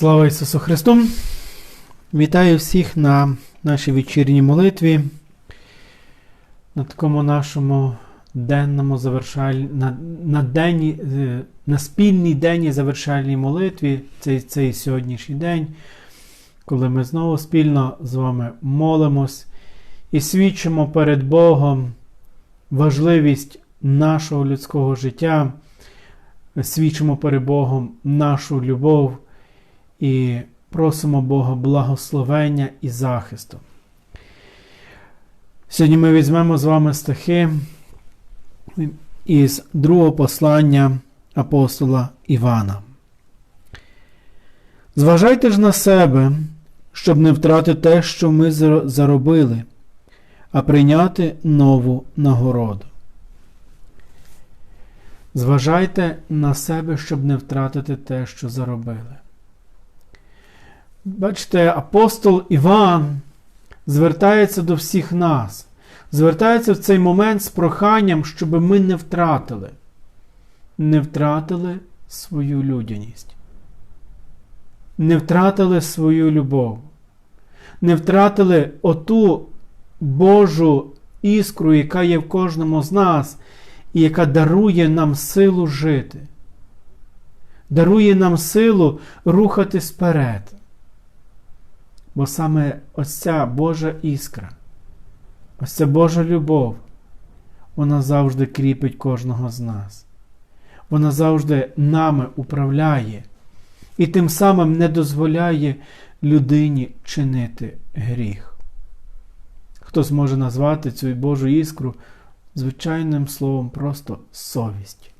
Слава Ісусу Христу! Вітаю всіх на нашій вечірній молитві, на такому нашому денному завершаль... на, на, денні... е, на спільній денній завершальній молитві, цей, цей сьогоднішній день, коли ми знову спільно з вами молимось і свідчимо перед Богом важливість нашого людського життя, свідчимо перед Богом нашу любов і просимо Бога благословення і захисту. Сьогодні ми візьмемо з вами стихи із другого послання апостола Івана. Зважайте ж на себе, щоб не втратити те, що ми заробили, а прийняти нову нагороду. Зважайте на себе, щоб не втратити те, що заробили. Бачите, апостол Іван звертається до всіх нас, звертається в цей момент з проханням, щоб ми не втратили, не втратили свою людяність, не втратили свою любов, не втратили оту Божу іскру, яка є в кожному з нас, і яка дарує нам силу жити, дарує нам силу рухатись вперед. Бо саме ось ця Божа іскра, ось ця Божа любов, вона завжди кріпить кожного з нас. Вона завжди нами управляє і тим самим не дозволяє людині чинити гріх. Хтось може назвати цю Божу іскру звичайним словом просто совість.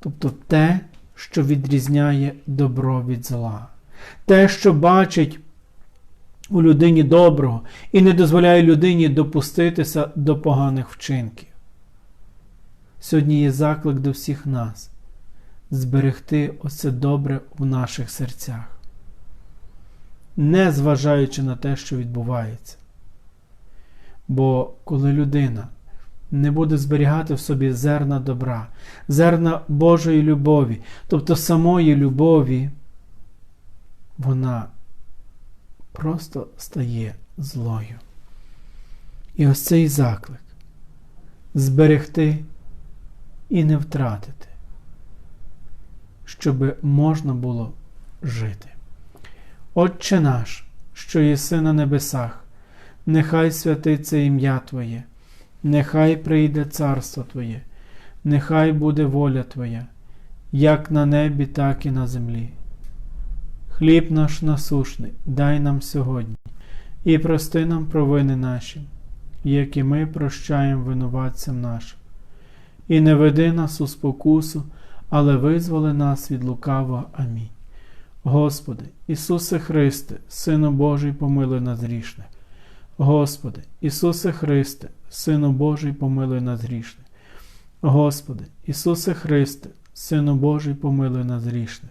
Тобто те, що відрізняє добро від зла, те, що бачить у людині доброго і не дозволяє людині допуститися до поганих вчинків. Сьогодні є заклик до всіх нас зберегти оце добре в наших серцях, не зважаючи на те, що відбувається. Бо коли людина не буде зберігати в собі зерна добра, зерна Божої любові, тобто самої любові, вона просто стає злою. І ось цей заклик зберегти і не втратити, щоб можна було жити. Отче наш, що єси на небесах, нехай святиться ім'я Твоє, нехай прийде царство Твоє, нехай буде воля Твоя, як на небі, так і на землі. Хліб наш насушний, дай нам сьогодні, і прости нам провини наші, як і ми прощаємо винуватцям нашим. І не веди нас у спокусу, але визволи нас від лукавого. Амінь. Господи, Ісусе Христе, Сину Божий, помилуй нас грішних. Господи, Ісусе Христе, Сину Божий, помилуй нас грішних. Господи, Ісусе Христе, Сину Божий, помилуй нас грішних.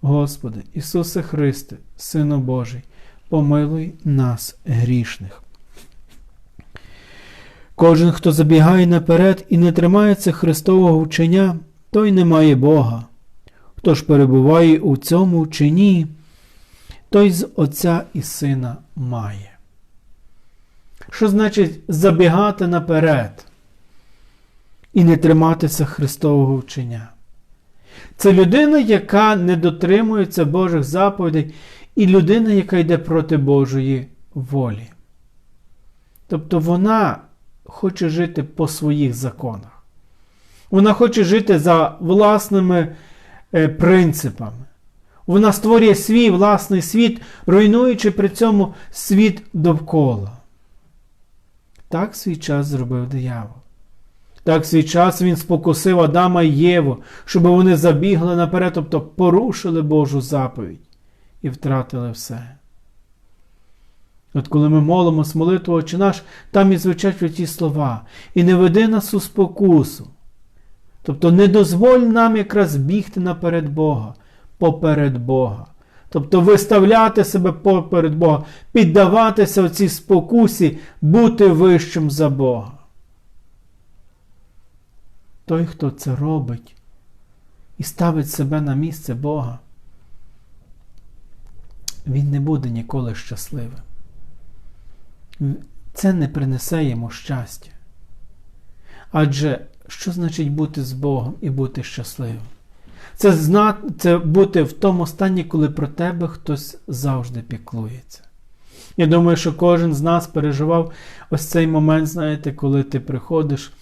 Господи, Ісусе Христе, Сину Божий, помилуй нас грішних. Кожен, хто забігає наперед і не тримається Христового вчення, той не має Бога. Хто ж перебуває у цьому вченні, той з Отця і Сина має. Що значить забігати наперед і не триматися Христового вчення? Це людина, яка не дотримується Божих заповідей, і людина, яка йде проти Божої волі. Тобто вона хоче жити по своїх законах. Вона хоче жити за власними е, принципами. Вона створює свій власний світ, руйнуючи при цьому світ довкола. Так свій час зробив диявол. Так свій час він спокусив Адама і Єву, щоб вони забігли наперед, тобто порушили Божу заповідь. І втратили все. От коли ми молимось молитву Отче наш, там і звучать ті слова. І не веди нас у спокусу. Тобто не дозволь нам якраз бігти наперед Бога, поперед Бога. Тобто виставляти себе поперед Бога, піддаватися в цій спокусі, бути вищим за Бога. Той, хто це робить і ставить себе на місце Бога, він не буде ніколи щасливим. Це не принесе йому щастя. Адже що значить бути з Богом і бути щасливим? Це зна... це бути в тому стані, коли про тебе хтось завжди піклується. Я думаю, що кожен з нас переживав ось цей момент, знаєте, коли ти приходиш,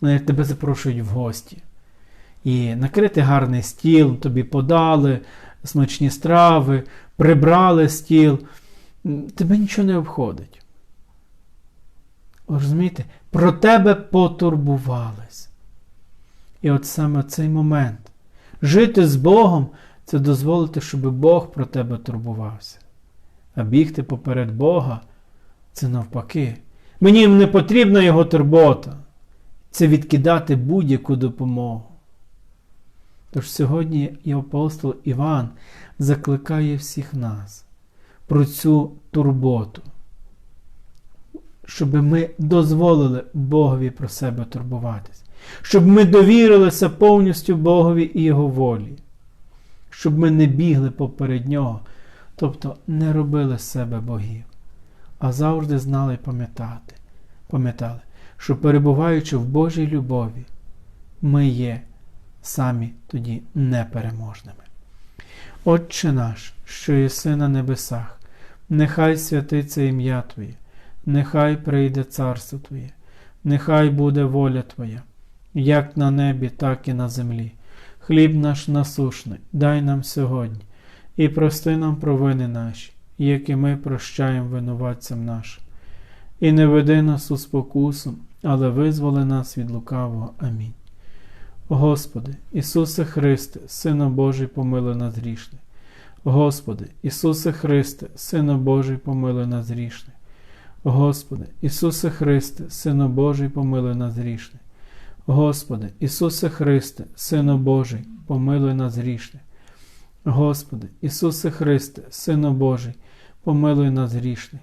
тебе запрошують в гості. І накрити гарний стіл, тобі подали смачні страви, прибрали стіл, тебе нічого не обходить. Розумієте? Про тебе потурбувались. І от саме цей момент. Жити з Богом це дозволити, щоб Бог про тебе турбувався. А бігти поперед Бога це навпаки. Мені не потрібна його турбота. Це відкидати будь-яку допомогу. Тож сьогодні і апостол Іван закликає всіх нас про цю турботу, щоб ми дозволили Богові про себе турбуватись, щоб ми довірилися повністю Богові і Його волі, щоб ми не бігли поперед Нього, тобто не робили з себе богів, а завжди знали пам'ятати, пам'ятали, що перебуваючи в Божій любові, ми є самі тоді непереможними. Отче наш, що єси на небесах, нехай святиться ім'я Твоє, нехай прийде царство Твоє, нехай буде воля Твоя, як на небі, так і на землі. Хліб наш насушний, дай нам сьогодні, і прости нам провини наші, як і ми прощаємо винуватцям нашим. І не веди нас у спокусу, але визволи нас від лукавого. Амінь. Господи, Ісусе Христе, Сину Божий, помилуй нас грішних. Господи, Ісусе Христе, Сину Божий, помилуй нас грішних. Господи, Ісусе Христе, Сину Божий, помилуй нас грішних. Господи, Ісусе Христе, Сину Божий, помилуй нас грішних. Господи, Ісусе Христе, Сину Божий, помилуй нас грішних.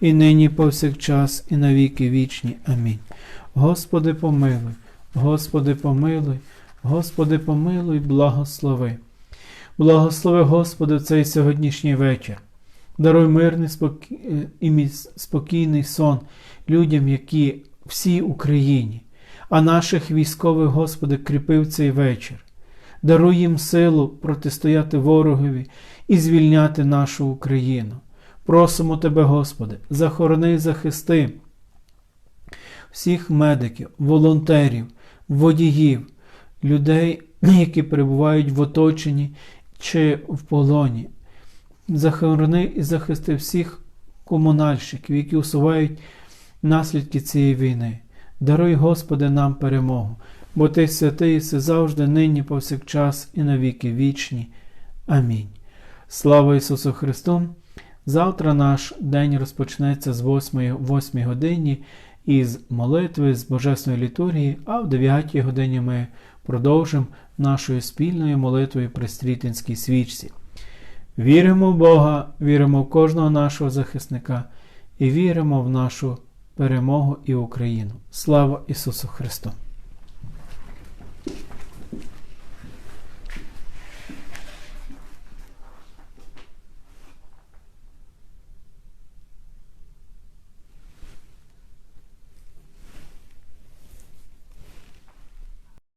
і нині, повсякчас, і навіки вічні. Амінь. Господи, помилуй. Господи, помилуй, Господи, помилуй, благослови. Благослови, Господи, в цей сьогоднішній вечір. Даруй мирний і спокійний сон людям, які всій Україні, а наших військових, Господи, кріпив цей вечір. Даруй їм силу протистояти ворогові і звільняти нашу Україну. Просимо Тебе, Господи, захорони і захисти всіх медиків, волонтерів водіїв, людей, які перебувають в оточенні чи в полоні. Захорони і захисти всіх комунальщиків, які усувають наслідки цієї війни. Даруй, Господи, нам перемогу, бо Ти святий і завжди, нині, повсякчас, і навіки вічні. Амінь. Слава Ісусу Христу! Завтра наш день розпочнеться з 8 8 годині із молитви, з Божесної літургії, а в 9 годині ми продовжимо нашою спільною молитвою при стрітинській свічці. Віримо в Бога, віримо в кожного нашого захисника і віримо в нашу перемогу і Україну. Слава Ісусу Христу!